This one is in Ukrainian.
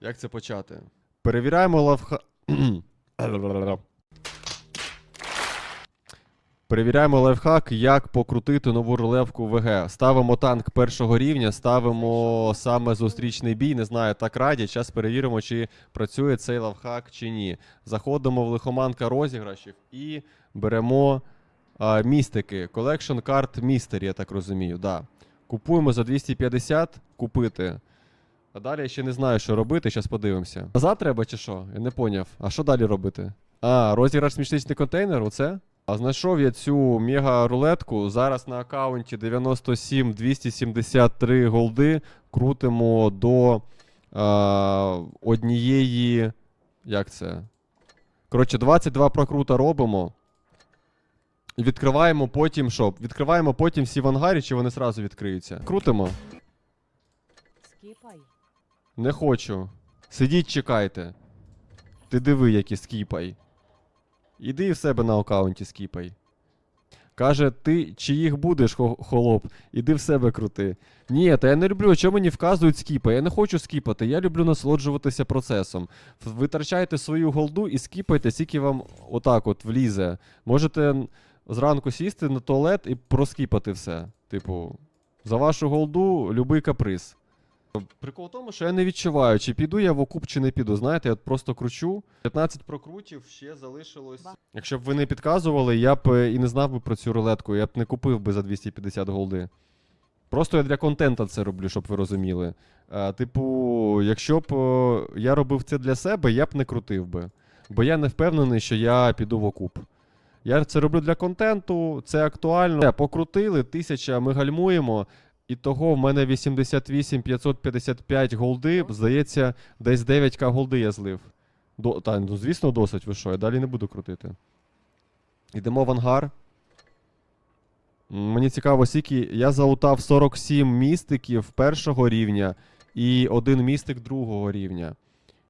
Як це почати? Перевіряємо лавха. Перевіряємо лайфхак, як покрутити нову рулевку ВГ. Ставимо танк першого рівня, ставимо саме зустрічний бій. Не знаю, так радять. Зараз перевіримо, чи працює цей лайфхак чи ні. Заходимо в лихоманка розіграшів і беремо а, містики. Колекшн карт містері, я так розумію. Да. Купуємо за 250, купити. А далі я ще не знаю, що робити. Зараз подивимося. Назад треба чи що? Я не поняв. А що далі робити? А, розіграш смішничний контейнер, оце? А знайшов я цю мега-рулетку. Зараз на аккаунті 97 273 голди. Крутимо до а, однієї. Як це? Коротше, 22 прокрута робимо. І відкриваємо потім що? Відкриваємо потім всі в ангарі, чи вони зразу відкриються. Крутимо. Скіпай. Не хочу. Сидіть, чекайте. Ти диви, які скіпай. Іди в себе на аккаунті скіпай. Каже, ти чи їх будеш, холоп, іди в себе крути. Ні, та я не люблю, чому мені вказують скіпи. Я не хочу скіпати, я люблю насолоджуватися процесом. Витрачайте свою голду і скіпайте, скільки вам отак от влізе. Можете зранку сісти на туалет і проскіпати все. Типу, за вашу голду любий каприз. Прикол в тому, що я не відчуваю, чи піду я в окуп, чи не піду. Знаєте, я от просто кручу. 15 прокрутів ще залишилось. Ба. Якщо б ви не підказували, я б е, і не знав би про цю рулетку, я б не купив би за 250 голди. Просто я для контента це роблю, щоб ви розуміли. А, типу, якщо б е, я робив це для себе, я б не крутив би. Бо я не впевнений, що я піду в окуп. Я це роблю для контенту, це актуально. Е, Покрутили, тисяча, ми гальмуємо. І того в мене 88 555 голди. Здається, десь 9к голди я злив. До, та, ну, звісно, досить, ви що, я далі не буду крутити. Йдемо в ангар. Мені цікаво, скільки я залутав 47 містиків першого рівня і один містик другого рівня.